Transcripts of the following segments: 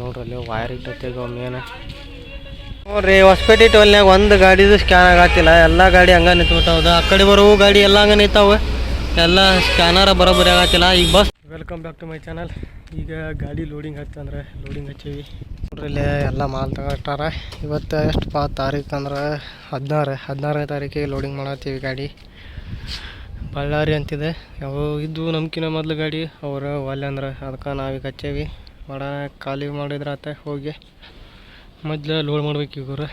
ನೋಡ್ರಿ ಅಲ್ಲಿ ವೈರ್ ಇಟ್ಟೈತೆ ಮೇನ ನೋಡ್ರಿ ಹೊಸಪೇಟೆ ಟೋಲ್ನಾಗ ಒಂದು ಗಾಡಿದು ಸ್ಕ್ಯಾನ್ ಆಗತ್ತಿಲ್ಲ. ಎಲ್ಲ ಗಾಡಿ ಹಂಗೆ ನಿಂತ್ಬಿಟ್ಟವ್ದು ಆ ಕಡೆ ಬರೋ ಗಾಡಿ ಎಲ್ಲ ಹಂಗೆ ನಿಂತಾವ. ಎಲ್ಲ ಸ್ಕ್ಯಾನರ ಬರೋಬ್ಬರಿ ಆಗತ್ತಿಲ್ಲ. ಈಗ bus welcome back to my channel ಈಗ ಗಾಡಿ ಲೋಡಿಂಗ್ ಹತ್ತಂದ್ರೆ ಲೋಡಿಂಗ್ ಹಚ್ಚೀವಿ. ನೋಡ್ರಿ ಇಲ್ಲಿ ಎಲ್ಲ ಮಾಲ್ ತಗೊಳ್ತಾರ ಇವತ್ತು ಎಷ್ಟು ಪಾ ತಾರೀಕು ಅಂದ್ರೆ ಹದಿನಾರು ಹದಿನಾರನೇ ತಾರೀಕಿಗೆ ಲೋಡಿಂಗ್ ಮಾಡತ್ತೀವಿ ಗಾಡಿ. ಬಳ್ಳಾರಿ ಅಂತಿದೆ. ಯಾವ ಇದ್ದು ನಮ್ಕಿನ ಮೊದಲು ಗಾಡಿ. ಅವರು ಒಲ್ಲೆ ಅಂದ್ರೆ ಅದಕ್ಕೆ ನಾವೀಗ ಹಚ್ಚೇವಿ. ಮಾಡ ಖಾಲಿ ಮಾಡಿದ್ರೆ ಆತ ಹೋಗಿ. ಮೊದ್ಲು ಲೋಡ್ ಮಾಡ್ಬೇಕು ಇವರು.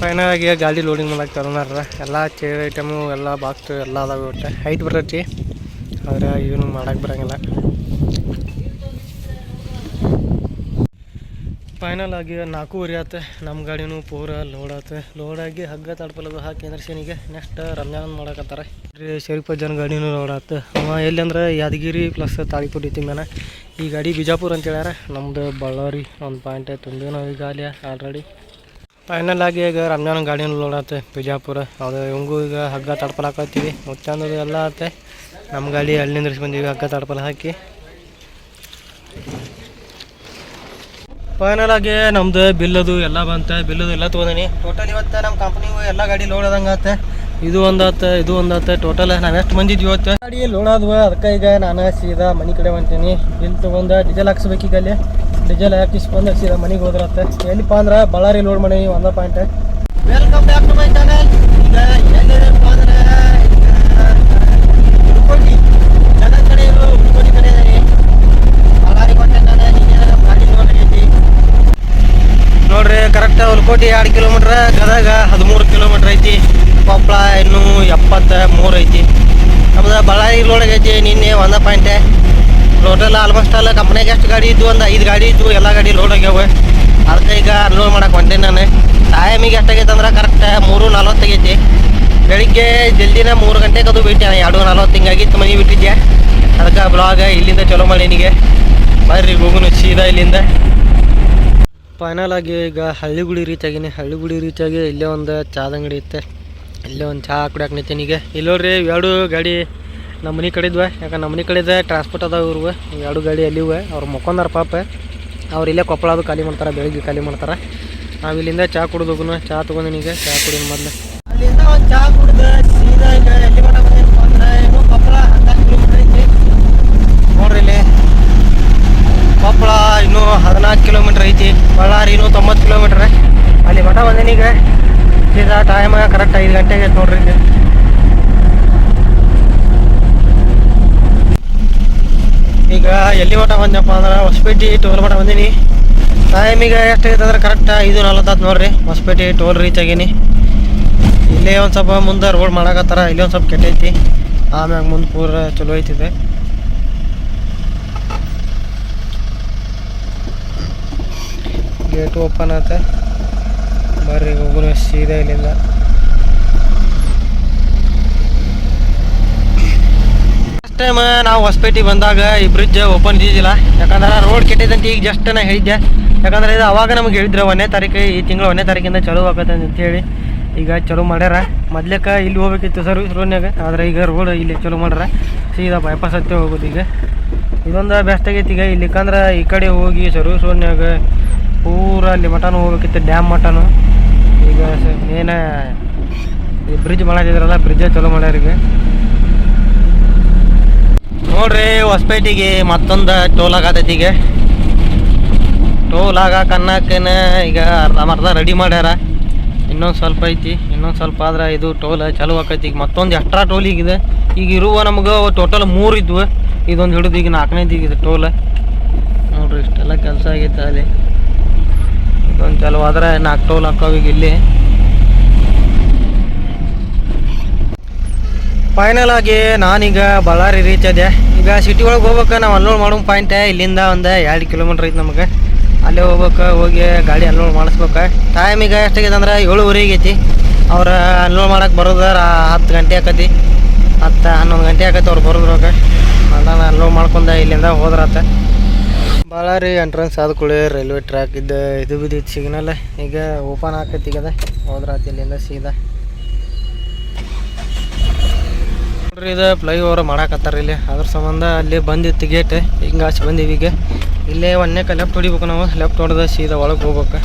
ಫೈನಲ್ ಆಗಿ ಗಾಡಿ ಲೋಡಿಂಗ್ ಮಾಡೋಕೆ ತಗೊಂಡಾರ ಎಲ್ಲ ಚೇರ್ ಐಟಮು ಎಲ್ಲ ಬಾಕ್ಸ್ ಎಲ್ಲ ಒಟ್ಟು. ಹೈಟ್ ಬರ್ತೈತಿ. ಆದರೆ ಏನು ಮಾಡಕ್ಕೆ ಬರೋಂಗಿಲ್ಲ. ಫೈನಲ್ ಆಗಿ ನಾಲ್ಕೂವರೆ ಆತ. ನಮ್ಮ ಗಾಡಿನೂ ಪೂರ ಲೋಡ್ ಆತು. ಲೋಡ್ ಆಗಿ ಹಗ್ಗ ತಡ್ಪಲದು ಹಾಕಿ ಶನಿಗೆ ನೆಕ್ಸ್ಟ್ ರಂಜಾನ್ ಮಾಡಕತ್ತಾರ. ಶರೀಫ್ ಜನ ಗಾಡಿನೂ ಲೋಡ್ ಆತು. ಅವ ಎಲ್ಲಿ ಅಂದ್ರೆ ಯಾದಗಿರಿ ಪ್ಲಸ್ ತಾಳಿಕೋಟಿ ತಿಂಗನ ಈ ಗಾಡಿ ಬಿಜಾಪುರ ಅಂತ ಹೇಳ್ಯಾರ. ನಮ್ದು ಬಳ್ಳಾರಿ. ಒಂದು ಪಾಯಿಂಟ್ ತುಂಬಿವಿ ನಾವು ಈಗ ಅಲ್ಲಿ ಆಲ್ರೆಡಿ ಫೈನಲ್ ಆಗಿ ಈಗ ರಂಜಾನ್ ಗಾಡಿನೂ ಲೋಡ್ ಆತ ಬಿಜಾಪುರ. ಅದು ಇವಂಗೂ ಈಗ ಹಗ್ಗ ತಡ್ಪಲಾಕತ್ತೀವಿ. ಮುಚ್ಚಂದ್ರೆ ಎಲ್ಲ ಆತೆ. ನಮ್ಮ ಗಾಡಿ ಅಲ್ಲಿ ನಿಂದ್ರಿಸಿ ಹಗ್ಗ ತಡ್ಪಲ್ ಹಾಕಿ. ಫೈನಲ್ ಆಗಿ ನಮ್ದು ಬಿಲ್ ಅದು ಎಲ್ಲ ಬಂತ ಬಿಲ್ ಅದು ಎಲ್ಲ ತೊಗೊಂಡಿನಿ. ಟೋಟಲ್ ಇವತ್ತು ನಮ್ಮ ಕಂಪ್ನಿಗೂ ಎಲ್ಲ ಗಾಡಿ ಲೋಡ್ ಆದಂಗೆ ಇದು ಒಂದಾತ ಇದು ಒಂದಾತ ಟೋಟಲ್ ನಾವು ಎಷ್ಟು ಮಂದಿ ಇದ್ವಿ ಇವತ್ತು? ಗಾಡಿ ಲೋಡ್ ಆದ್ವು. ಅದಕ್ಕೆ ಈಗ ನಾನು ಸೀದಾ ಮನೆ ಕಡೆ ಬಂತೀನಿ ಬಿಲ್ ತೊಗೊಂಡು ಡೀಸೆಲ್ ಈಗ ಅಲ್ಲಿ. ಡೀಸೆಲ್ ಹಾಕಿಸ್ಕೊಂಡು ಸೀದಾ ಮನೆಗೆ ಹೋದ್ರತ್ತ ಎಲ್ಲಿಪ್ಪ ಅಂದ್ರೆ ಬಳ್ಳಾರಿ ಲೋಡ್ ಮಾಡೀನಿ ಒಂದ point welcome back to my channel ಈಗ ಎಲ್ಲಿರಪ್ಪ ಅಂದ್ರೆ ಹುಡ್ಕೋಟಿ ಜನ ಕಡೆ ಇರೋ ಹುಡ್ಕೋಟಿ ಕಡೆ ಇದೀನಿ. ಬಳ್ಳಾರಿ ಕೊಟ್ಟೆ ನಾನು ನೀನೇ ಗಾಡಿ ಲೋಡ್ ಆಗೈತಿ ನೋಡ್ರಿ ಕರೆಕ್ಟ್ ಹುಲ್ಕೋಟಿ ಎರಡು ಕಿಲೋಮೀಟ್ರ್ ಗದಗ ಹದಿಮೂರು ಕಿಲೋಮೀಟ್ರ್ ಐತಿ ಕೊಪ್ಪಳ ಇನ್ನೂ ಎಪ್ಪತ್ತ ಮೂರು ಐತಿ. ನಮ್ದು ಬಳ್ಳಾರಿ ಲೋಡ್ ಐತಿ, ನಿನ್ನೆ ಒಂದ ಪಾಯಿಂಟೆ ಟೋಟಲ್ ಆಲ್ಮೋಸ್ಟ್ ಅಲ್ಲ ಕಂಪ್ನಿಯಾಗ ಎಷ್ಟು ಗಾಡಿ ಇದ್ವು ಒಂದು ಐದು ಗಾಡಿ ಇದ್ವು, ಎಲ್ಲ ಗಾಡಿ ಲೋಡ್ ಆಗ್ಯಾವೆ ಅದಕ್ಕೆ ಈಗ ಅನ್ಲೋಡ್ ಮಾಡಕ್ಕೆ ಹೊಂಟೆ ನಾನು. ಟೈಮಿಗೆ ಎಷ್ಟಾಗೈತೆ ಅಂದ್ರೆ ಕರೆಕ್ಟ್ ಮೂರು ನಲ್ವತ್ತಾಗೈತಿ ಬೆಳಿಗ್ಗೆ ಜಲ್ದಿನ ಮೂರು ಗಂಟೆಗೆ ಅದು ಬಿಟ್ಟೆ ಎರಡು ನಲ್ವತ್ತು ಹಿಂಗಾಗಿತ್ತು ಮನೆ ಬಿಟ್ಟಿದ್ದೆ ಅದಕ್ಕೆ ಬ್ಲಾಗ್ ಇಲ್ಲಿಂದ ಚಲೋ ಮಾಡಿ ನಿನಗೆ. ಬರ್ರಿ, ಹೋಗುನು ಸೀದಾ ಇಲ್ಲಿಂದ. ಫೈನಲ್ ಆಗಿ ಈಗ ಹಳ್ಳಿಗುಡಿ ರೀಚ್ ಆಗಿನಿ. ಹಳ್ಳಿಗುಡಿ ರೀಚ್ ಆಗಿ ಇಲ್ಲೇ ಒಂದು ಚಾದ ಅಂಗಡಿ ಇತ್ತೆ ಇಲ್ಲೇ ಒಂದು ಚಹಾ ಕುಡಿಯಕ್ಕೆ ನಿಂತೀನಿ ಈಗ. ಇಲ್ಲಿ ನೋಡ್ರಿ ಎರಡು ಗಾಡಿ ನಮ್ಮ ಮನೆ ಕಡಿದ್ವ ಯಾಕಂದ್ರೆ ನಮ್ಮ ಮನೆ ಕಡಿದ ಟ್ರಾನ್ಸ್ಪೋರ್ಟ್ ಅದಾವ ಇವ್ರು ಎರಡು ಗಾಡಿ ಅಲ್ಲಿವೆ ಅವ್ರು ಮಕ್ಕೊಂದಾರ ಪಾಪ. ಅವ್ರು ಇಲ್ಲೇ ಕೊಪ್ಪಳ ಅದು ಖಾಲಿ ಮಾಡ್ತಾರೆ ಬೆಳಿಗ್ಗೆ ಖಾಲಿ ಮಾಡ್ತಾರೆ. ನಾವು ಇಲ್ಲಿಂದ ಚಹಾ ಕುಡಿದು ಚಹಾ ತೊಗೊಂಡಿನಿ ಈಗ. ಚಹಾ ಕುಡಿದ ಮೊದಲು. ಅಲ್ಲಿಂದ ಒಂದು ಚಹಾ ಕುಡಿದು ಸೀದಾ ಈಗ ಎಲ್ಲಿ ಅಂದ್ರೆ ಇನ್ನೂ ಕೊಪ್ಪಳ ಹದಿನಾಲ್ಕು ಕಿಲೋಮೀಟರ್ ಐತಿ. ನೋಡ್ರಿ ಇಲ್ಲಿ ಕೊಪ್ಪಳ ಇನ್ನೂ ಹದಿನಾಲ್ಕು ಕಿಲೋಮೀಟ್ರ್ ಬಳ್ಳಾರಿ ಇನ್ನೂ ತೊಂಬತ್ತು ಕಿಲೋಮೀಟ್ರ್ ಅಲ್ಲಿ ಮಠ ಬಂದೀನಿ ಈಗ. ಸೀದಾ ಟೈಮ್ ಕರೆಕ್ಟ್ ಐದು ಗಂಟೆಗೆ ನೋಡ್ರಿ ಈಗ ಈಗ ಎಲ್ಲಿ ಮಠ ಬಂದಪ್ಪ ಅಂದ್ರೆ ಹೊಸಪೇಟೆ ಟೋಲ್ ಮಠ ಬಂದೀನಿ. ಟೈಮ್ ಈಗ ಎಷ್ಟಾಗೈತೆ ಅಂದ್ರೆ ಕರೆಕ್ಟ್ ಐದು ನಲ್ವತ್ತಾತು ನೋಡ್ರಿ. ಹೊಸಪೇಟೆ ಟೋಲ್ ರೀಚ್ ಆಗೀನಿ. ಇಲ್ಲೇ ಒಂದು ಸ್ವಲ್ಪ ಮುಂದೆ ರೋಡ್ ಮಾಡಕತ್ತಾರ. ಇಲ್ಲೇ ಒಂದು ಸ್ವಲ್ಪ ಕೆಟ್ಟೈತಿ. ಆಮ್ಯಾಗ ಮುಂದೆ ಪೂರ ಚಲೋ ಐತಿದೆ ಗೇಟ್ ಓಪನ್ ಆತ. ಬರ್ರಿ ಹೋಗೋಣ ಸೀದಾ ಇಲ್ಲಿಂದ. ಫಸ್ಟ್ ಟೈಮ್ ನಾವು ಹೊಸಪೇಟೆ ಬಂದಾಗ ಈ ಬ್ರಿಡ್ಜ್ ಓಪನ್ ಇದ್ದಿದ್ದಿಲ್ಲ. ಯಾಕಂದ್ರೆ ರೋಡ್ ಕೆಟ್ಟಿದಂತ ಈಗ ಜಸ್ಟ್ ನಾ ಹೇಳಿದ್ದೆ. ಯಾಕಂದ್ರೆ ಇದು ಅವಾಗ ನಮ್ಗೆ ಹೇಳಿದ್ರು, ಒಂದನೇ ತಾರೀಕು, ಈ ತಿಂಗಳು ಒಂದನೇ ತಾರೀಕಿಂದ ಚಲೋ ಆಗತ್ತೆ ಅಂತೇಳಿ ಈಗ ಚಲೋ ಮಾಡ್ಯಾರ. ಮೊದ್ಲೇಕ ಇಲ್ಲಿ ಹೋಗ್ಬೇಕಿತ್ತು ಸರ್ವಿಸ್ ರೋಡ್ನಾಗ ಆದ್ರೆ ಈಗ ರೋಡ್ ಇಲ್ಲಿ ಚಲೋ ಮಾಡ್ಯಾರ. ಸೀದಾ ಬೈಪಾಸ್ ಹತ್ತೆ ಹೋಗೋದು ಈಗ. ಇದೊಂದು ಬೆಸ್ಟ್ ಆಗೈತಿ ಈಗ. ಇಲ್ಲಿಕಂದ್ರೆ ಈ ಕಡೆ ಹೋಗಿ ಸರ್ವಿಸ್ ರೋಡ್ನಾಗ ಪೂರ ಅಲ್ಲಿ ಮಠನು ಹೋಗ್ಬೇಕಿತ್ತು ಡ್ಯಾಮ್ ಮಟನು ಈಗ ಮೇನ ಈ ಬ್ರಿಡ್ಜ್ ಮಾಡಿದ್ರಲ್ಲ ಬ್ರಿಡ್ಜೇ ಚಲೋ ಮಾಡ್ಯಾರ ಈಗ ನೋಡ್ರಿ, ಹೊಸಪೇಟೆಗೆ ಮತ್ತೊಂದು ಟೋಲ್ ಆಗತೈತಿ ಈಗ. ಟೋಲ್ ಆಗಾಕ ಅನ್ನಕ್ಕೇನ ಈಗ ಅರ್ಧ ರೆಡಿ ಮಾಡ್ಯಾರ. ಇನ್ನೊಂದು ಸ್ವಲ್ಪ ಐತಿ, ಇನ್ನೊಂದು ಸ್ವಲ್ಪ ಆದ್ರೆ ಇದು ಟೋಲ್ ಚಲೋ ಆಕೈತಿ. ಈಗ ಮತ್ತೊಂದು ಎಕ್ಸ್ಟ್ರಾ ಟೋಲ್ ಈಗಿದೆ ಈಗ ಇರುವ ನಮ್ಗೆ ಟೋಟಲ್ ಮೂರು ಇದ್ವು. ಇದೊಂದು ಹಿಡಿದು ಈಗ ನಾಲ್ಕನೇದು ಈಗ ಟೋಲ್ ನೋಡ್ರಿ, ಇಷ್ಟೆಲ್ಲ ಕೆಲಸ ಆಗೈತೆ ಅಲ್ಲಿ. ಇದೊಂದು ಚಲೋ ಆದ್ರೆ ನಾಲ್ಕು ಟೋಲ್ ಹಾಕೋವೀಗ ಇಲ್ಲಿ. ಫೈನಲ್ ಆಗಿ ನಾನೀಗ ಬಳ್ಳಾರಿ ರೀಚ್ ಆದೆ. ಈಗ ಸಿಟಿ ಒಳಗೆ ಹೋಗ್ಬೇಕು ನಾವು ಅನ್ಲೋಡ್ ಮಾಡೋ ಪಾಯಿಂಟ್ ಇಲ್ಲಿಂದ ಒಂದು ಎರಡು ಕಿಲೋಮೀಟ್ರ್ ಐತಿ ನಮಗೆ. ಅಲ್ಲೇ ಹೋಗ್ಬೇಕು, ಹೋಗಿ ಗಾಡಿ ಅನ್ಲೋಡ್ ಮಾಡಿಸ್ಬೇಕು. ಟೈಮ್ ಈಗ ಎಷ್ಟಾಗಿದೆ ಅಂದ್ರೆ ಏಳುವರೆಗೆ ಐತಿ ಅವ್ರ ಅನ್ಲೋಡ್ ಮಾಡೋಕೆ ಬರೋದಾರ ಹತ್ತು ಗಂಟೆ ಆಕತಿ. ಹತ್ತು ಹನ್ನೊಂದು ಗಂಟೆ ಆಕತಿ ಅವ್ರು ಬರೋದ್ರಾಗ. ನಾನು ಅನ್ಲೋಡ್ ಮಾಡ್ಕೊಂಡು ಇಲ್ಲಿಂದ ಹೋದ್ರಾತ. ಬಳ್ಳಾರಿ ಎಂಟ್ರೆನ್ಸ್ ಆದ ಕೂಡಲೇ ರೈಲ್ವೆ ಟ್ರ್ಯಾಕ್ ಇದ್ದ ಇದು ಬಿದ್ದಿತ್ತು ಸಿಗ್ನಲ್ ಈಗ ಓಪನ್ ಆಕೈತಿ ಈಗ ಹೋದ್ರಾತ ಇಲ್ಲಿಂದ ಸೀದಾ. ನೋಡ್ರಿ ಇದು ಫ್ಲೈ ಓವರ್ ಮಾಡಾಕತ್ತಾರ ಇಲ್ಲಿ. ಅದ್ರ ಸಂಬಂಧ ಅಲ್ಲಿ ಬಂದಿತ್ತು ಗೇಟ್ ಹಿಂಗೆ ಆಚೆ ಬಂದೀವಿ ಈಗ. ಇಲ್ಲೇ ಒಂದನೇ ಲೆಫ್ಟ್ ಹೊಡಿಬೇಕು ನಾವು. ಲೆಫ್ಟ್ ಹೊಡೆದ ಸೀದಾ ಒಳಗೆ ಹೋಗ್ಬೇಕು.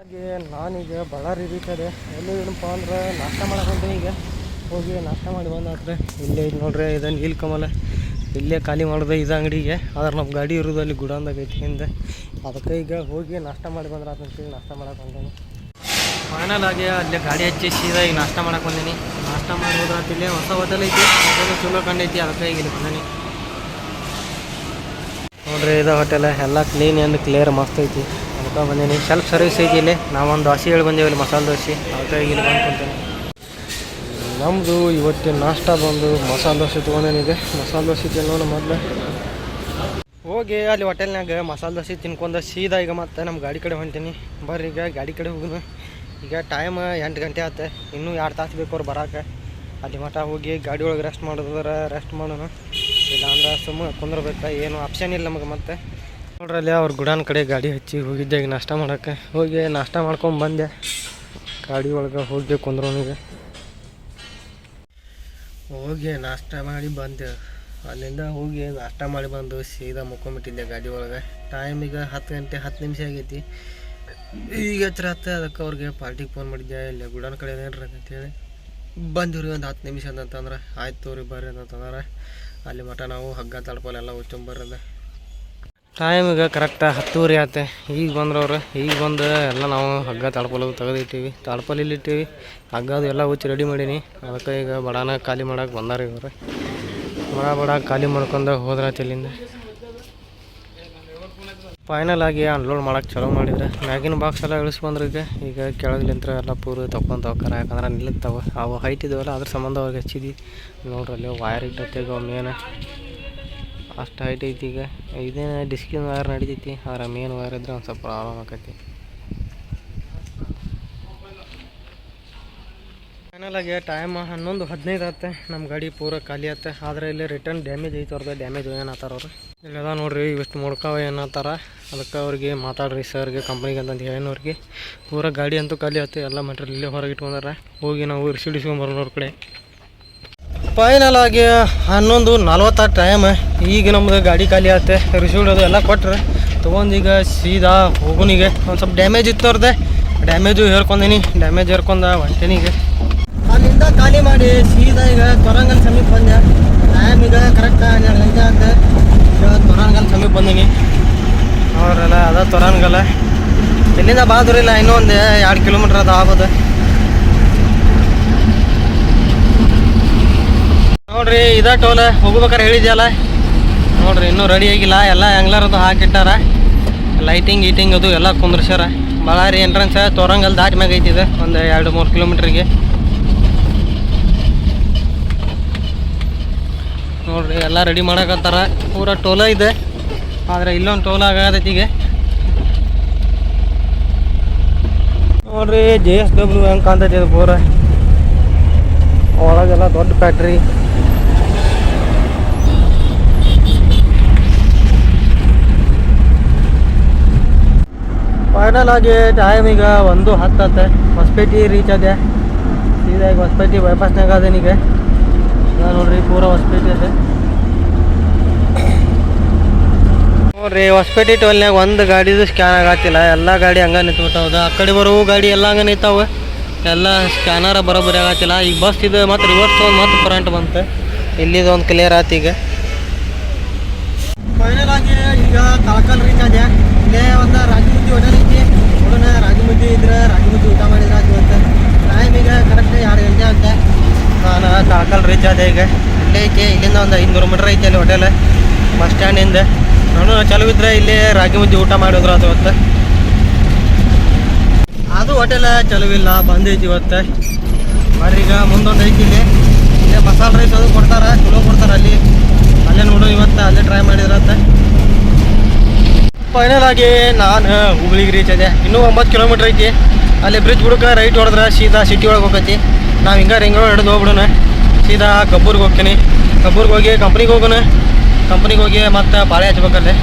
ಹಾಗೆ ನಾನೀಗ ಬಳ್ಳಾರಿ ರೀಚ್ ಎಲ್ಲಿ ಏನಪ್ಪ ಅಂದ್ರೆ ನಾಷ್ಟ ಮಾಡಕ್ಕೆ ಈಗ. ಹೋಗಿ ನಾಷ್ಟ ಮಾಡಿ ಬಂದ್ರೆ ಇಲ್ಲೇ ನೋಡ್ರಿ, ಇದು ನೀಲ್ಕಮಲ. ಇಲ್ಲೇ ಖಾಲಿ ಮಾಡಿದೆ ಇದು ಅಂಗಡಿಗೆ. ಆದ್ರೆ ನಮ್ಮ ಗಾಡಿ ಇರೋದು ಅಲ್ಲಿ ಗುಡಾನ್ದಾಗ ಐತಿ ಹಿಂದೆ. ಅದಕ್ಕೆ ಈಗ ಹೋಗಿ ನಾಷ್ಟ ಮಾಡಿ ಬಂದ್ರೆ ಅಂತೇಳಿ ನಾಷ್ಟ ಮಾಡಕ್ಕೆ ಬಂದೇನೆ. ಫೈನಲ್ ಆಗಿ ಅಲ್ಲೇ ಗಾಡಿ ಹಚ್ಚಿ ಸೀದಾ ಈಗ ನಾಷ್ಟ ಮಾಡಕ್ಕೆ ಬಂದೀನಿ. ನಾಷ್ಟ ಮಾಡಿ ಹೋದ್ರೆ ಇಲ್ಲೇ ಹೊಸ ಹೋಟೆಲ್ ಐತಿ. ಹೋಟೆಲ್ ಚಲೋ ಕಂಡೈತಿ ಅದಕ್ಕೆ ಈಗ ಇಲ್ಲಿ ಬಂದೀನಿ. ನೋಡ್ರಿ ಇದು ಹೋಟೆಲ್ ಎಲ್ಲ ಕ್ಲೀನ್ ಆ್ಯಂಡ್ ಕ್ಲಿಯರ್ ಮಸ್ತ್ ಐತಿ. ಅದಕ್ಕೆ ಬಂದೀನಿ. ಸೆಲ್ಫ್ ಸರ್ವಿಸ್ ಐತಿ ಇಲ್ಲಿ. ನಾವೊಂದು ದೋಸೆ ಹೇಳಿ ಬಂದೇವಿ ಇಲ್ಲಿ ಮಸಾಲೆ ದೋಸೆ. ಅದಕ್ಕೆ ಈಗ ಇಲ್ಲಿ ಬಂದು ಕುಂತೇನೆ. ನಮ್ಮದು ಇವತ್ತಿನ ನಾಷ್ಟ ಬಂದು ಮಸಾಲೆ ದೋಸೆ ತೊಗೊಂಡೇನಿದೆ. ಮಸಾಲೆ ದೋಸೆ ತಿನ್ನೋಣ ಮೊದಲು. ಹೋಗಿ ಅಲ್ಲಿ ಹೋಟೆಲ್ನಾಗ ಮಸಾಲೆ ದೋಸೆ ತಿನ್ಕೊಂಡು ಸೀದಾ ಈಗ ಮತ್ತೆ ನಮ್ಮ ಗಾಡಿ ಕಡೆ ಹೊಂಟೀನಿ. ಬರ್ರಿ ಈಗ ಗಾಡಿ ಕಡೆ ಹೋಗುನು. ಈಗ ಟೈಮ್ ಎಂಟು ಗಂಟೆ ಆತ. ಇನ್ನೂ ಎರಡು ತಾಸು ಬೇಕು ಅವ್ರು ಬರೋಕೆ. ಅಲ್ಲಿ ಮಠ ಹೋಗಿ ಗಾಡಿ ಒಳಗೆ ರೆಸ್ಟ್ ಮಾಡಿದ್ರೆ ರೆಸ್ಟ್ ಮಾಡೋಣ. ಇಲ್ಲಾಂದ್ರೆ ಸುಮ್ಮನೆ ಕುಂದ್ರಬೇಕು. ಏನು ಆಪ್ಷನ್ ಇಲ್ಲ ನಮಗೆ ಮತ್ತೆ. ನೋಡ್ರಲ್ಲಿ ಅವ್ರ ಗುಡಾನ್ ಕಡೆ ಗಾಡಿ ಹಚ್ಚಿ ಹೋಗಿದ್ದೆ ಈಗ ನಾಷ್ಟ ಮಾಡೋಕ್ಕೆ. ಹೋಗಿ ನಾಷ್ಟ ಮಾಡ್ಕೊಂಡು ಬಂದೆ. ಗಾಡಿ ಒಳಗೆ ಹೋಗಿ ಕುಂದ್ರೋನಿಗೆ ಹೋಗಿ ನಾಷ್ಟ ಮಾಡಿ ಬಂದೆ. ಅಲ್ಲಿಂದ ಹೋಗಿ ನಾಷ್ಟ ಮಾಡಿ ಬಂದು ಸೀದಾ ಮುಕ್ಕೊಂಬಿಟ್ಟಿದ್ದೆ ಗಾಡಿ ಒಳಗೆ. ಟೈಮ್ ಈಗ ಹತ್ತು ಗಂಟೆ, ಹತ್ತು ನಿಮಿಷ ಆಗೈತಿ. ಈಗ ಹತ್ರ ಹತ್ತ ಅದಕ್ಕೆ ಅವ್ರಿಗೆ ಪಾರ್ಟಿಗೆ ಫೋನ್ ಮಾಡಿದ್ದೆ ಇಲ್ಲಿ, ಗುಡನ್ ಕಡೆ ಏನ್ರಿ ಅಂತೇಳಿ. ಬಂದಿವ್ರಿ ಒಂದು ಹತ್ತು ನಿಮಿಷ ಅಂತಂದ್ರೆ. ಆಯ್ತು ತೋರಿ ಬರ್ರಿ ಅಂತಂದ್ರೆ. ಅಲ್ಲಿ ಮಠ ನಾವು ಹಗ್ಗ ತಡ್ಕೊಲೆಲ್ಲ ಉಚ್ಚಂಬರ್ರದ ಟೈಮ್ ಈಗ ಕರೆಕ್ಟ್ ಹತ್ತೂವರೆ ಆತೆ ಈಗ ಬಂದ್ರವ್ರು, ಈಗ ಬಂದು ಎಲ್ಲ ನಾವು ಹಗ್ಗ ತಡ್ಕೊಳೋದು ತೆಗೆದಿಟ್ಟಿವಿ. ಇಟ್ಟಿವಿ. ಹಗ್ಗ ಅದು ಎಲ್ಲ ಹುಚ್ಚಿ ರೆಡಿ ಮಾಡೀನಿ. ಅದಕ್ಕೆ ಈಗ ಬಡಾನ ಖಾಲಿ ಮಾಡೋಕೆ ಬಂದಾರ ಇವರು. ಬಡ ಬಡ ಖಾಲಿ ಮಾಡ್ಕೊಂಡು ಹೋದ್ರ ಇಲ್ಲಿಂದ. ಫೈನಲ್ ಆಗಿ ಅನ್ಲೋಡ್ ಮಾಡಕ್ಕೆ ಚಲೋ ಮಾಡಿದ್ರೆ. ಮ್ಯಾಗಿನ ಬಾಕ್ಸ್ ಎಲ್ಲ ಇಳಿಸಿ ಬಂದ್ರೆ ಈಗ ಈಗ ಕೆಳಗ್ಲಿಂತ್ರ ಎಲ್ಲ ಪೂರ ತಗೊಂತ ಹೋಗ್ತಾರೆ ಯಾಕಂದ್ರೆ ನಿಲ್ಲುತ್ತವೆ ಅವು ಹೈಟ್ ಇದಾವಲ್ಲ, ಅದ್ರ ಸಂಬಂಧ ಅವ್ರಿಗೆ ಹಚ್ಚಿದ್ವಿ ನೋಡ್ರಿ ಅಲ್ಲಿ ವೈರ್ ಇಟ್ಟೈತೆ ಮೇನ್ ಅಷ್ಟು ಹೈಟ್ ಐತಿ ಈಗ. ಇದೇನು ಡಿಸ್ಕಿನ ವೈರ್ ನಡಿತೈತಿ? ಆದ್ರೆ ಮೇನ್ ವೈರ್ ಇದ್ರೆ ಒಂದು ಸ್ವಲ್ಪ ಪ್ರಾಬ್ಲಮ್ ಆಕೈತಿ. ಫೈನಲ್ ಆಗಿ ಟೈಮ್ ಹನ್ನೊಂದು ಹದಿನೈದು ಆತ್ತೆ. ನಮ್ಮ ಗಾಡಿ ಪೂರ ಖಾಲಿ ಆತ್ತೆ. ಆದ್ರೆ ಇಲ್ಲಿ ರಿಟರ್ನ್ ಡ್ಯಾಮೇಜ್ ಐತೆ ಅವ್ರದ್ದು ಡ್ಯಾಮೇಜ್ ಏನತ್ತಾರ ಅವ್ರು ಇಲ್ಲದ ನೋಡ್ರಿ ಇಷ್ಟು ಮುಡ್ಕಾವ ಏನತ್ತಾರ ಅದಕ್ಕೆ ಅವ್ರಿಗೆ ಮಾತಾಡ್ರಿ ಸರ್ಗೆ ಕಂಪ್ನಿಗೆ ಅಂತಂದು ಹೇಳಿನವ್ರಿಗೆ. ಪೂರ ಗಾಡಿ ಅಂತೂ ಖಾಲಿ ಆಯ್ತು ಎಲ್ಲ ಮಟ್ರಿಯಲ್ ಇಲ್ಲೇ ಹೊರಗೆ ಇಟ್ಕೊಂಡಾರ. ಹೋಗಿ ನಾವು ರಿಸೀವ್ ಅವ್ರ ಕಡೆ. ಫೈನಲ್ ಆಗಿ ಹನ್ನೊಂದು ನಲ್ವತ್ತ ಟೈಮ್ ಈಗ ನಮ್ದು ಗಾಡಿ ಖಾಲಿ ಆಗುತ್ತೆ ರಿಸೀವ್ಡ್ ಅದು ಎಲ್ಲ ಕೊಟ್ರೆ. ತೊಗೊಂಡು ಈಗ ಸೀದಾ ಹೋಗುನಿಗೆ ಒಂದು ಸ್ವಲ್ಪ ಡ್ಯಾಮೇಜ್ ಇತ್ತು ಅವ್ರದ್ದೆ ಡ್ಯಾಮೇಜು ಹೇರ್ಕೊಂಡೀನಿ ಡ್ಯಾಮೇಜ್ ಹೇರ್ಕೊಂಡ ಹೊಂಟೇನಿಗೆ ಅಲ್ಲಿಂದ ಖಾಲಿ ಮಾಡಿ ಸೀದಾ ಈಗ ತೊರಂಗಲ್ ಸಮೀಪ ಬಂದೆ. ಟೈಮ್ ಈಗ ಕರೆಕ್ಟ್ ಹನ್ನೆರಡು ಗಂಟೆ ಆಗುತ್ತೆ ತೊರಂಗಲ್ ಸಮೀಪ ಬಂದೀನಿ. ಅವರೆಲ್ಲ ಅದ ತೊರಂಗಲ್ಲ ಇಲ್ಲಿಂದ ಬಾದ್ರಿಲ್ಲ ಇನ್ನೂ ಒಂದು ಎರಡು ಕಿಲೋಮೀಟ್ರ್ ಅದು ಆಗೋದು. ನೋಡ್ರಿ, ಇದ ಟೋಲ್ ಹೋಗ್ಬೇಕಾರೆ ಹೇಳಿದ್ಯಲ್ಲ? ನೋಡ್ರಿ, ಇನ್ನೂ ರೆಡಿ ಆಗಿಲ್ಲ. ಎಲ್ಲ ಹೆಂಗ್ಲಾರದು ಹಾಕಿಟ್ಟಾರ. ಲೈಟಿಂಗ್ ಗೀಟಿಂಗ್ ಅದು ಎಲ್ಲ ಕುಂದ್ರಸ್ಯಾರ. ಬಳ್ಳಾರಿ ಎಂಟ್ರೆನ್ಸ್ ತೋರಂಗಲ್ ದಾಟಿ ಮ್ಯಾಗ ಐತಿ ಇದು. ಒಂದು ಎರಡು ಮೂರು ಕಿಲೋಮೀಟ್ರಿಗೆ ನೋಡ್ರಿ, ಎಲ್ಲ ರೆಡಿ ಮಾಡಕತ್ತಾರ. ಪೂರ ಟೋಲ ಇದೆ. ಆದರೆ ಇಲ್ಲೊಂದು ಟೋಲ್ ಈಗ. ನೋಡ್ರಿ ಜೆ ಎಸ್ ಡಬ್ಲ್ಯೂ ಹೆಂಗೆ ಕಾಣ್ತೈತಿ ಇದು ಪೂರ? ಒಳಗೆಲ್ಲ ದೊಡ್ಡ ಫ್ಯಾಕ್ಟ್ರಿ ಫೈನಲ್ ಆಗಿ ಟೈಮ್ ಈಗ ಒಂದು ಹತ್ತತ್ತೆ. ಹೊಸಪೇಟೆ ರೀಚ್ ಅದೇ. ಸೀದಾ ಈಗ ಹೊಸಪೇಟೆ ಬೈಪಾಸ್ನಾಗ ಅದೇನೀಗ ನೋಡ್ರಿ, ಪೂರ ಹೊಸಪೇಟೆ ಅದೇ. ನೋಡ್ರಿ ಹೊಸಪೇಟೆ ಟೋಲ್ನಾಗ ಒಂದು ಗಾಡಿದು ಸ್ಕ್ಯಾನ್ ಆಗತ್ತಿಲ್ಲ. ಎಲ್ಲ ಗಾಡಿ ಹಂಗೆ ನಿಂತ್ಬಿಟ್ಟವದ ಆ ಕಡೆ ಬರುವ ಗಾಡಿ ಎಲ್ಲ ಹಂಗೆ ನಿಂತಾವೆ. ಎಲ್ಲ ಸ್ಕ್ಯಾನರ ಬರೋಬ್ಬರಿ ಆಗತ್ತಿಲ್ಲ. ಈಗ ಬಸ್ ಇದು ಮತ್ತು ರಿವರ್ಸ್ ತೊಗೊಂಡು ಮತ್ತು ಕರೆಂಟ್ ಬಂತು. ಇಲ್ಲಿದು ಒಂದು ಕ್ಲಿಯರ್ ಆಯ್ತು ಈಗ. ಫೈನಲ್ ಆಗಿ ಈಗ ತಳಕಲ್ ರೀಚ್ ಆದೆ ಇಲ್ಲೇ ಒಂದು ರಾಗಿ ಮುದ್ದೆ ಹೋಟೆಲ್ ಐತಿ ನೋಡೋಣ ರಾಗಿ ಮುದ್ದೆ ಇದ್ರೆ ರಾಗಿ ಮುದ್ದೆ ಊಟ ಮಾಡಿದ್ರೆ ಆಗುವಂತ ಟೈಮ್ ಈಗ ಕರೆಕ್ಟ್ ಎರಡು ಗಂಟೆ ಅಂತ ನಾನು ಕಾಕಲ್ ರೀಚ್ ಆದೆ ಈಗ. ಇಲ್ಲೇ ಐತಿ ಇಲ್ಲಿಂದ ಒಂದು ಐನೂರು ಮೀಟ್ರ್ ಐತಿ ಅಲ್ಲಿ ಹೋಟೆಲ್ ಬಸ್ ಸ್ಟ್ಯಾಂಡಿಂದ ನಾನು ಚಲೋ ಇದ್ರೆ ಇಲ್ಲಿ ರಾಗಿ ಮುದ್ದೆ ಊಟ ಮಾಡಿದ್ರು ಅದು ಇವತ್ತು ಅದು ಹೋಟೆಲ ಚಲೋ ಇಲ್ಲ ಬಂದೈತಿ ಇವತ್ತು. ಬರ್ರಿ ಈಗ ಮುಂದೊಂದು ಐತಿ ಇಲ್ಲಿ. ಇಲ್ಲೇ ಮಸಾಲೆ ರೈಸ್ ಅದು ಕೊಡ್ತಾರೆ ಚಲೋ ಕೊಡ್ತಾರೆ ಅಲ್ಲಿ. ಅಲ್ಲೇ ನೋಡು ಇವತ್ತು ಅಲ್ಲೇ ಟ್ರೈ ಮಾಡಿದ್ರಂತೆ. ಫೈನಲ್ ಆಗಿ ನಾನು ಹುಬ್ಳಿಗೆ ರೀಚ್ ಇದೆ ಇನ್ನೂ ಒಂಬತ್ತು ಕಿಲೋಮೀಟ್ರ್ ಐತಿ. ಅಲ್ಲಿ ಬ್ರಿಡ್ಜ್ ಬಿಡಕ್ಕೆ ರೈಟ್ ಹೊಡೆದ್ರೆ, ಸೀದಾ ಸಿಟಿ ಒಳಗೆ ಹೋಗತಿ. ನಾವು ಹಿಂಗೆ ರಿಂಗ್ ರೋಡ್ ಹಿಡಿದು ಹೋಗ್ಬಿಡೋಣ. ಸೀದಾ ಕಬ್ಬೂರ್ಗೆ ಹೋಗ್ತೀನಿ. ಕಬ್ಬೂರ್ಗೆ ಹೋಗಿ ಕಂಪ್ನಿಗೆ ಹೋಗೋಣ. ಕಂಪ್ನಿಗೆ ಹೋಗಿ ಮತ್ತೆ ಬಾಳೆ ಹಚ್ಬೇಕಲ್ಲಿ.